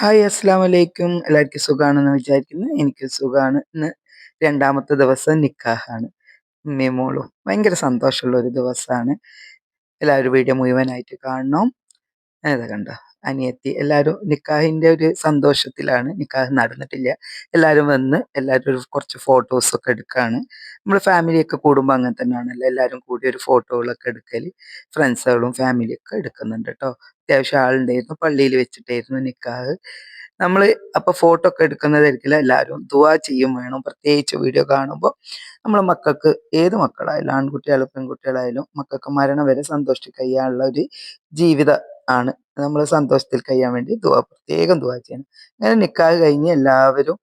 Hi അസ്സാം വലൈക്കും എല്ലാവർക്കും സുഖമാണെന്ന് വിചാരിക്കുന്നു. എനിക്ക് സുഖമാണ് ഇന്ന് രണ്ടാമത്തെ ദിവസം നിക്കാഹാണ്. ഉമ്മയും ഭയങ്കര സന്തോഷമുള്ള ഒരു ദിവസമാണ് എല്ലാവരും വീഡിയോ മുഴുവനായിട്ട് കാണണം. അതെ കണ്ടോ അനിയത്തി എല്ലാവരും നിക്കാഹിന്റെ ഒരു സന്തോഷത്തിലാണ്. നിക്കാഹ് നടന്നിട്ടില്ല. എല്ലാവരും വന്ന് എല്ലാവരും ഒരു കുറച്ച് ഫോട്ടോസൊക്കെ എടുക്കുകയാണ് നമ്മൾ ഫാമിലിയൊക്കെ കൂടുമ്പോൾ അങ്ങനെ തന്നെയാണല്ലോ. എല്ലാവരും കൂടി ഒരു ഫോട്ടോകളൊക്കെ എടുക്കൽ ഫ്രണ്ട്സുകളും ഫാമിലിയൊക്കെ എടുക്കുന്നുണ്ട് കേട്ടോ. അത്യാവശ്യം ആളുണ്ടായിരുന്നു. പള്ളിയിൽ വെച്ചിട്ടായിരുന്നു നിക്കാഹ്. നമ്മൾ അപ്പോൾ ഫോട്ടോ ഒക്കെ എടുക്കുന്നതായിരിക്കില്ല. എല്ലാവരും ദുവാ ചെയ്യും വേണം. പ്രത്യേകിച്ച് വീഡിയോ കാണുമ്പോൾ നമ്മളെ മക്കൾക്ക് ഏത് മക്കളായാലും ആൺകുട്ടികളും പെൺകുട്ടികളായാലും മക്കൾക്ക് മരണം വരെ സന്തോഷിച്ച് കഴിയാനുള്ള ഒരു ജീവിത ആണ്. നമ്മൾ സന്തോഷത്തിൽ കഴിയാൻ വേണ്ടി ദുവാ പ്രത്യേകം ദുവാ ചെയ്യണം. അങ്ങനെ നിക്കാഹ് കഴിഞ്ഞ് എല്ലാവരും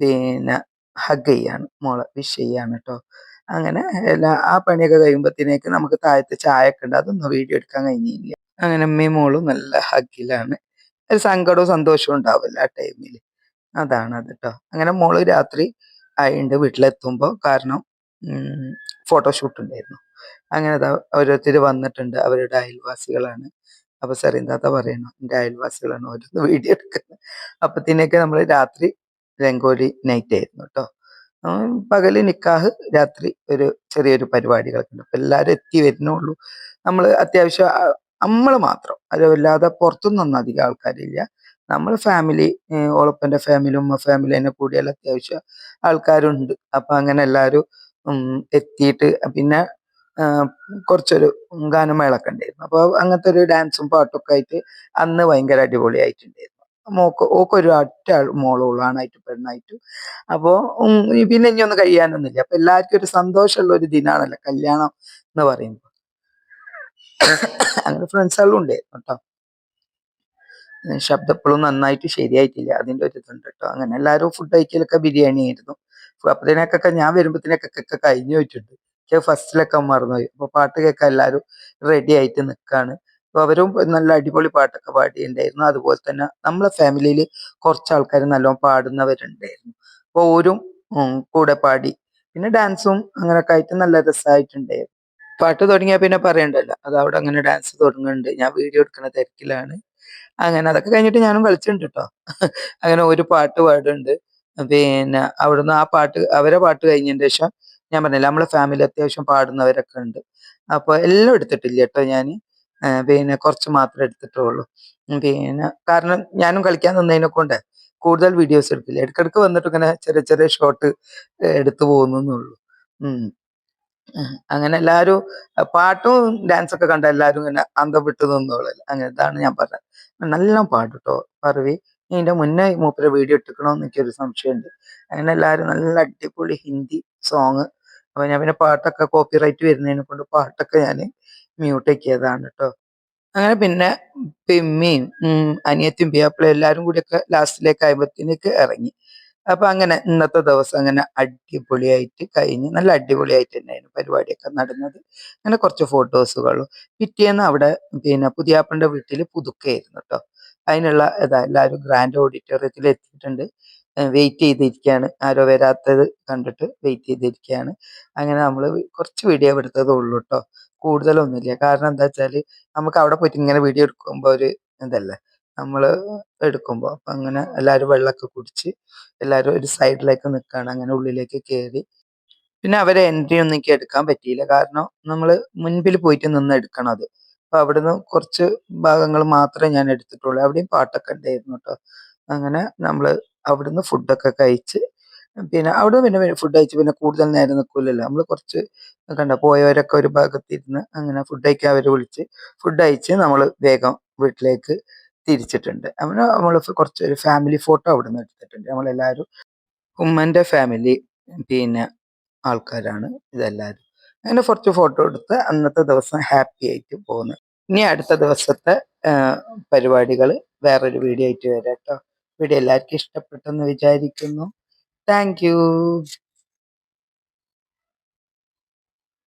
പിന്നെ ഹഗ് ചെയ്യാണ്. മോളെ വിഷ് ചെയ്യാണ് കേട്ടോ അങ്ങനെ എല്ലാ ആ പണിയൊക്കെ കഴിയുമ്പോഴത്തേക്ക് നമുക്ക് താഴത്തെ ചായ ഒക്കെ ഉണ്ട്. അതൊന്നും വീഡിയോ എടുക്കാൻ കഴിഞ്ഞില്ല അങ്ങനെ അമ്മയും മോളും നല്ല ഹക്കിലാണ് ഒരു സങ്കടവും സന്തോഷവും ഉണ്ടാവില്ല ആ ടൈമിൽ അതാണ് അത് കേട്ടോ അങ്ങനെ മോൾ രാത്രി ആയിണ്ട് വീട്ടിലെത്തുമ്പോൾ കാരണം ഫോട്ടോഷൂട്ട് ഉണ്ടായിരുന്നു. അങ്ങനെ ഓരോരുത്തർ വന്നിട്ടുണ്ട്. അവരുടെ അയൽവാസികളാണ്. അപ്പൊ സെറിന്താത്ത പറയണം എന്റെ അയൽവാസികളാണ് ഓരോന്ന് വീഡിയോ എടുക്കുന്നത് അപ്പത്തിനൊക്കെ നമ്മൾ രാത്രി രംഗോലി നൈറ്റ് ആയിരുന്നു കേട്ടോ പകൽ നിക്കാഹ് രാത്രി ഒരു ചെറിയൊരു പരിപാടികളൊക്കെ ഉണ്ട്. അപ്പൊ എല്ലാവരും എത്തി വരുന്നുള്ളൂ നമ്മൾ അത്യാവശ്യം നമ്മൾ മാത്രം. അതല്ലാതെ പുറത്തുനിന്നൊന്നും അധികം ആൾക്കാരില്ല. നമ്മൾ ഫാമിലി ഓളപ്പന്റെ ഫാമിലി ഉമ്മ ഫാമിലി തന്നെ കൂടിയാൽ അത്യാവശ്യം ആൾക്കാരുണ്ട്. അപ്പം അങ്ങനെ എല്ലാവരും എത്തിയിട്ട് പിന്നെ കുറച്ചൊരു ഗാനമേളൊക്കെ ഉണ്ടായിരുന്നു. അപ്പോൾ അങ്ങനത്തെ ഒരു ഡാൻസും പാട്ടൊക്കെ ആയിട്ട് അന്ന് ഭയങ്കര അടിപൊളിയായിട്ടുണ്ടായിരുന്നു. മോക്ക് ഓക്കൊരു ഒറ്റ മോളുള്ളൂ ആണായിട്ട് പെണ്ണായിട്ട്. അപ്പോൾ പിന്നെ ഇനിയൊന്നും കഴിയാനൊന്നുമില്ല. അപ്പം എല്ലാവർക്കും ഒരു സന്തോഷമുള്ള ഒരു ദിനമാണല്ലോ കല്യാണം എന്ന് പറയുമ്പോൾ അങ്ങനെ ഫ്രണ്ട്സുകളും ഉണ്ട് കേട്ടോ. ശബ്ദം എപ്പോഴും നന്നായിട്ട് ശരിയായിട്ടില്ല. അതിന്റെ ഒരു ഇതുണ്ട് കേട്ടോ. അങ്ങനെ എല്ലാവരും ഫുഡ് കഴിക്കലൊക്കെ ബിരിയാണി ആയിരുന്നു. അപ്പത്തേനൊക്കെ ഞാൻ വരുമ്പോഴത്തേനൊക്കെ കഴിഞ്ഞു വെച്ചിട്ടുണ്ട് എനിക്ക് ഫസ്റ്റിലൊക്കെ മറന്നുപോയി അപ്പൊ പാട്ട് കേൾക്കാൻ എല്ലാവരും റെഡി ആയിട്ട് നിൽക്കാണ് അപ്പൊ അവരും നല്ല അടിപൊളി പാട്ടൊക്കെ പാടിയിട്ടുണ്ടായിരുന്നു. അതുപോലെ തന്നെ നമ്മളെ ഫാമിലിയിൽ കുറച്ച് ആൾക്കാർ നല്ലോണം പാടുന്നവരുണ്ടായിരുന്നു. അപ്പൊ ഓരും കൂടെ പാടി. പിന്നെ ഡാൻസും അങ്ങനെയൊക്കെ ആയിട്ട് നല്ല രസമായിട്ടുണ്ടായിരുന്നു. പാട്ട് തുടങ്ങിയാൽ പിന്നെ പറയണ്ടല്ലോ. അത് അവിടെ അങ്ങനെ ഡാൻസ് തുടങ്ങുന്നുണ്ട്. ഞാൻ വീഡിയോ എടുക്കുന്ന തിരക്കിലാണ്. അങ്ങനെ അതൊക്കെ കഴിഞ്ഞിട്ട് ഞാനും കളിച്ചിട്ടുണ്ട് കേട്ടോ അങ്ങനെ ഒരു പാട്ട് പാടുന്നുണ്ട്. പിന്നെ അവിടുന്ന് ആ പാട്ട് അവരെ പാട്ട് കഴിഞ്ഞതിന് ശേഷം ഞാൻ പറഞ്ഞില്ല നമ്മളെ ഫാമിലി അത്യാവശ്യം പാടുന്നവരൊക്കെ ഉണ്ട്. അപ്പോൾ എല്ലാം എടുത്തിട്ടില്ല കേട്ടോ ഞാൻ പിന്നെ കുറച്ച് മാത്രമേ എടുത്തിട്ടുള്ളൂ. പിന്നെ കാരണം ഞാനും കളിക്കാൻ നിന്നതിനെ കൊണ്ട് കൂടുതൽ വീഡിയോസ് എടുക്കില്ല. ഇടയ്ക്കിടയ്ക്ക് വന്നിട്ട് ഇങ്ങനെ ചെറിയ ചെറിയ ഷോട്ട് എടുത്തു പോകുന്നുള്ളൂ. അങ്ങനെ എല്ലാവരും പാട്ടും ഡാൻസ് ഒക്കെ കണ്ട എല്ലാവരും ഇങ്ങനെ അന്തം വിട്ടു അങ്ങനെ ഇതാണ് ഞാൻ പറഞ്ഞത്. നല്ല പാട്ട് കേട്ടോ പറവി ഇതിന്റെ മുന്നേ മൂപ്പര് വീഡിയോ ഇട്ടിക്കണോന്ന് എനിക്കൊരു സംശയമുണ്ട്. അങ്ങനെ എല്ലാവരും നല്ല അടിപൊളി ഹിന്ദി സോങ് അപ്പൊ ഞാൻ പിന്നെ പാട്ടൊക്കെ കോപ്പിറൈറ്റ് വരുന്നതിനെ കൊണ്ട് പാട്ടൊക്കെ ഞാൻ മ്യൂട്ട് ആക്കിയതാണ് കേട്ടോ അങ്ങനെ പിന്നെ പിമ്മിയും അനിയത്തിയും പിയാപ്പിളും എല്ലാവരും കൂടിയൊക്കെ ലാസ്റ്റിലേക്ക് ആയപ്പോഴത്തേക്ക് ഇറങ്ങി. അപ്പൊ അങ്ങനെ ഇന്നത്തെ ദിവസം അങ്ങനെ അടിപൊളിയായിട്ട് കഴിഞ്ഞ് നല്ല അടിപൊളിയായിട്ട് തന്നെയായിരുന്നു പരിപാടിയൊക്കെ നടന്നത്. അങ്ങനെ കുറച്ച് ഫോട്ടോസുകളും പിറ്റേന്ന് അവിടെ പിന്നെ പുതിയാപ്പന്റെ വീട്ടിൽ പുതുക്കയായിരുന്നു കേട്ടോ അതിനുള്ള ഇതാ എല്ലാവരും ഗ്രാൻഡ് ഓഡിറ്റോറിയത്തിൽ എത്തിയിട്ടുണ്ട്. വെയിറ്റ് ചെയ്തിരിക്കുകയാണ് ആരോ വരാത്തത് കണ്ടിട്ട് വെയിറ്റ് ചെയ്തിരിക്കുകയാണ് അങ്ങനെ നമ്മൾ കുറച്ച് വീഡിയോ എടുത്തതേ ഉള്ളൂ കേട്ടോ കൂടുതലൊന്നുമില്ല. കാരണം എന്താ വെച്ചാൽ നമുക്ക് അവിടെ പോയിട്ട് ഇങ്ങനെ വീഡിയോ എടുക്കുമ്പോൾ ഒരു ഇതല്ലേ? നമ്മൾ എടുക്കുമ്പോൾ അപ്പം അങ്ങനെ എല്ലാവരും വെള്ളമൊക്കെ കുടിച്ച് എല്ലാവരും ഒരു സൈഡിലേക്ക് നിൽക്കുകയാണ് അങ്ങനെ ഉള്ളിലേക്ക് കയറി പിന്നെ അവരെ എൻട്രി ഒന്നും എനിക്ക് എടുക്കാൻ പറ്റിയില്ല. കാരണം നമ്മൾ മുൻപിൽ പോയിട്ട് നിന്ന് എടുക്കണം അത്. അപ്പൊ അവിടുന്ന് കുറച്ച് ഭാഗങ്ങൾ മാത്രമേ ഞാൻ എടുത്തിട്ടുള്ളൂ. അവിടെയും പാട്ടൊക്കെ ഉണ്ടായിരുന്നു കേട്ടോ അങ്ങനെ നമ്മൾ അവിടുന്ന് ഫുഡൊക്കെ കഴിച്ച് പിന്നെ അവിടെ പിന്നെ ഫുഡ് കഴിച്ച് പിന്നെ കൂടുതൽ നേരം നിൽക്കില്ലല്ലോ നമ്മൾ കുറച്ച് കണ്ട പോയവരൊക്കെ ഒരു ഭാഗത്തിരുന്ന് അങ്ങനെ ഫുഡ് കഴിക്കാൻ അവരെ വിളിച്ച് ഫുഡ് കഴിച്ച് നമ്മൾ വേഗം വീട്ടിലേക്ക് തിരിച്ചിട്ടുണ്ട്. അവന് നമ്മൾ കുറച്ച് ഒരു ഫാമിലി ഫോട്ടോ അവിടെ നിന്ന് എടുത്തിട്ടുണ്ട്. നമ്മളെല്ലാവരും ഉമ്മന്റെ ഫാമിലി പിന്നെ ആൾക്കാരാണ് ഇതെല്ലാവരും അങ്ങനെ കുറച്ച് ഫോട്ടോ എടുത്ത് അന്നത്തെ ദിവസം ഹാപ്പി ആയിട്ട് പോകുന്നു ഇനി അടുത്ത ദിവസത്തെ പരിപാടികൾ വേറൊരു വീഡിയോ ആയിട്ട് വരാം കേട്ടോ. വീഡിയോ എല്ലാവർക്കും ഇഷ്ടപ്പെട്ടെന്ന് വിചാരിക്കുന്നു. താങ്ക്